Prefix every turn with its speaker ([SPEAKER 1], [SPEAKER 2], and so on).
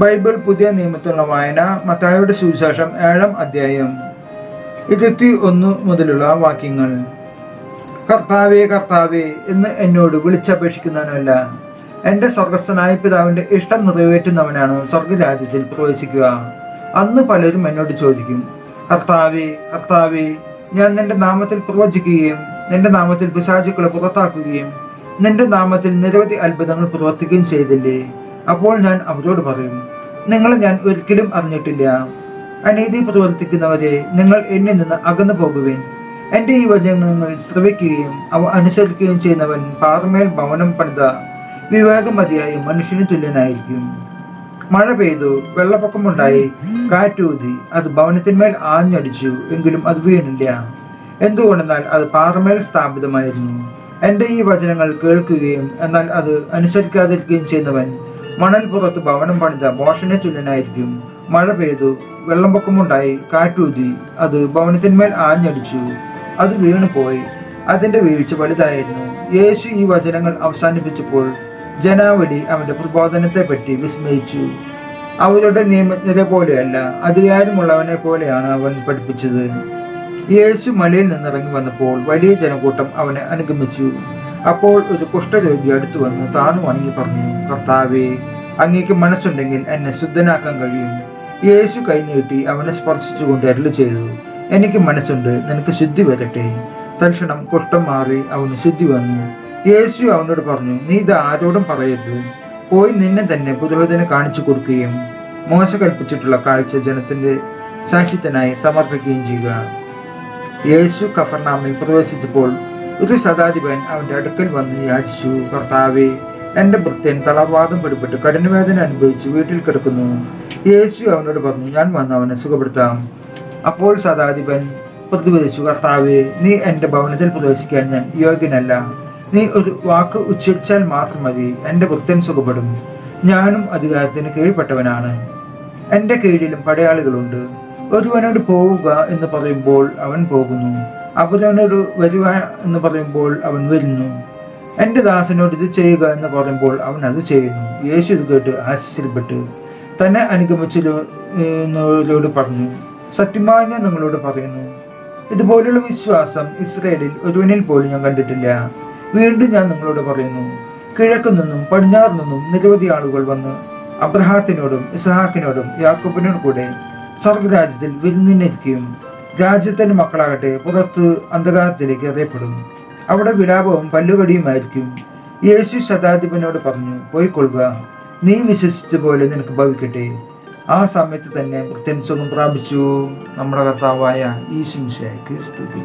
[SPEAKER 1] Bible പുതിയ നിയമത്തിലുള്ള വായന മത്തായുടെ സുവിശേഷം ഏഴാം അധ്യായം ഇരുപത്തി ഒന്ന് മുതലുള്ള വാക്യങ്ങൾ. കർത്താവേ കർത്താവേ എന്ന് എന്നോട് വിളിച്ചപേക്ഷിക്കുന്നവനല്ല. എന്റെ സ്വർഗസ്ഥനായ പിതാവിന്റെ ഇഷ്ടം നിറവേറ്റുന്നവനാണ് സ്വർഗരാജ്യത്തിൽ പ്രവേശിക്കുക. അന്ന് പലരും എന്നോട് ചോദിക്കും കർത്താവേ കർത്താവേ ഞാൻ നിന്റെ നാമത്തിൽ പ്രവചിക്കുകയും നിന്റെ നാമത്തിൽ പിശാചുക്കളെ പുറത്താക്കുകയും നിന്റെ നാമത്തിൽ നിരവധി അത്ഭുതങ്ങൾ പ്രവർത്തിക്കുകയും ചെയ്തില്ലേ? അപ്പോൾ ഞാൻ അവരോട് പറയും നിങ്ങളെ ഞാൻ ഒരിക്കലും അറിഞ്ഞിട്ടില്ല. അനീതി പ്രവർത്തിക്കുന്നവരെ നിങ്ങൾ എന്നിൽ നിന്ന് അകന്നു പോകുവേൻ. എന്റെ ഈ വചനങ്ങൾ ശ്രവിക്കുകയും അവ അനുസരിക്കുകയും ചെയ്യുന്നവൻ പാറമേൽ ഭവനം പണിത വിവേകമതിയായ മനുഷ്യന് തുല്യനായിരിക്കും. മഴ പെയ്തു വെള്ളപ്പൊക്കമുണ്ടായി കാറ്റൂതി അത് ഭവനത്തിന്മേൽ ആഞ്ഞടിച്ചു എങ്കിലും അത് വീണില്ല. എന്തുകൊണ്ടെന്നാൽ അത് പാറമേൽ സ്ഥാപിതമായിരുന്നു. എന്റെ ഈ വചനങ്ങൾ കേൾക്കുകയും എന്നാൽ അത് അനുസരിക്കാതിരിക്കുകയും ചെയ്യുന്നവൻ മണൽ പുറത്ത് ഭവനം പണിത ബോഷനെ തുല്യനായിരിക്കും. മഴ പെയ്തു വെള്ളപ്പൊക്കമുണ്ടായി കാറ്റൂതി. അത് ഭവനത്തിന്മേൽ ആഞ്ഞടിച്ചു. അത് വീണുപോയി. അതിന്റെ വീഴ്ച വലുതായിരുന്നു. യേശു ഈ വചനങ്ങൾ അവസാനിപ്പിച്ചപ്പോൾ ജനാവലി അവന്റെ പ്രബോധനത്തെ പറ്റി വിസ്മയിച്ചു. അവരുടെ നിയമജ്ഞരെ പോലെയല്ല അധികാരമുള്ളവനെ പോലെയാണ് അവൻ പഠിപ്പിച്ചത്. യേശു മലയിൽ നിന്നിറങ്ങി വന്നപ്പോൾ വലിയ ജനക്കൂട്ടം അവനെ അനുഗമിച്ചു. അപ്പോൾ ഒരു കുഷ്ഠരോഗി അടുത്തു വന്ന് താനും വണങ്ങി പറഞ്ഞു കർത്താവേ അങ്ങേക്ക് മനസ്സുണ്ടെങ്കിൽ എന്നെ ശുദ്ധനാക്കാൻ കഴിയും. യേശു കൈനീട്ടി അവനെ സ്പർശിച്ചുകൊണ്ട് അരുളി ചെയ്തു എനിക്ക് മനസ്സുണ്ട് നിനക്ക് ശുദ്ധി വരട്ടെ. തൽക്ഷണം കുഷ്ഠം മാറി അവന് ശുദ്ധി വന്നു. യേശു അവനോട് പറഞ്ഞു നീ ഇത് ആരോടും പറയരുത്. പോയി നിന്നെ തന്നെ പുരോഹിതനെ കാണിച്ചു കൊടുക്കുകയും മോശ കൽപ്പിച്ചിട്ടുള്ള കാഴ്ച ജനത്തിന്റെ സാക്ഷ്യത്തിനായി സമർപ്പിക്കുകയും ചെയ്യുക. യേശു കഫർനാമിൽ പ്രവേശിച്ചപ്പോൾ ഒരു ശതാധിപൻ അവന്റെ അടുക്കൽ വന്ന് യാചിച്ചു കർത്താവെ എന്റെ ഭൃത്യൻ തളർവാദം പിടിപെട്ട് കഠിനവേദന അനുഭവിച്ച് വീട്ടിൽ കിടക്കുന്നു. യേശു അവനോട് പറഞ്ഞു ഞാൻ വന്ന് അവനെ സുഖപ്പെടുത്താം. അപ്പോൾ ശതാധിപൻ പ്രതിപദിച്ചു കർത്താവെ നീ എന്റെ ഭവനത്തിൽ പ്രവേശിക്കാൻ ഞാൻ യോഗ്യനല്ല. നീ ഒരു വാക്ക് ഉച്ചരിച്ചാൽ മാത്രം മതി എന്റെ ഭൃത്യൻ സുഖപ്പെടും. ഞാനും അധികാരത്തിന് കീഴ്പ്പെട്ടവനാണ്. എന്റെ കീഴിലും പടയാളികളുണ്ട്. ഒരുവനോട് പോവുക എന്ന് പറയുമ്പോൾ അവൻ പോകുന്നു. അവനോട് വരുക എന്ന് പറയുമ്പോൾ അവൻ വരുന്നു. എന്റെ ദാസനോട് ഇത് ചെയ്യുക എന്ന് പറയുമ്പോൾ അവൻ അത് ചെയ്യുന്നു. യേശു ഇത് കേട്ട് ആശ്ചര്യപ്പെട്ട്. തന്നെ അനുഗമിച്ചവരോട് പറഞ്ഞു സത്യമായി ഞാൻ നിങ്ങളോട് പറയുന്നു. ഇതുപോലുള്ള വിശ്വാസം ഇസ്രയേലിൽ ഒരുവനിൽ പോലും ഞാൻ കണ്ടിട്ടില്ല. വീണ്ടും ഞാൻ നിങ്ങളോട് പറയുന്നു കിഴക്കു നിന്നും പടിഞ്ഞാറ് നിന്നും നിരവധി ആളുകൾ വന്ന് അബ്രഹാത്തിനോടും ഇസഹാക്കിനോടും യാക്കോബിനോടും കൂടെ സ്വർഗരാജ്യത്തിൽ വിരുന്നിനിരിക്കും രാജ്യത്തിന്റെ മക്കളാകട്ടെ പുറത്ത് അന്ധകാരത്തിലേക്ക് അറിയപ്പെടും. അവിടെ വിലാപവും പല്ലുകടിയുമായിരിക്കും. യേശു ശതാധിപനോട് പറഞ്ഞു പോയിക്കൊള്ളുക. നീ വിശ്വസിച്ച പോലെ നിനക്ക് ഭവിക്കട്ടെ. ആ സമയത്ത് തന്നെ സുഖം പ്രാപിച്ചു. നമ്മുടെ കർത്താവായ ഈശുശയ്ക്ക് സ്തുതി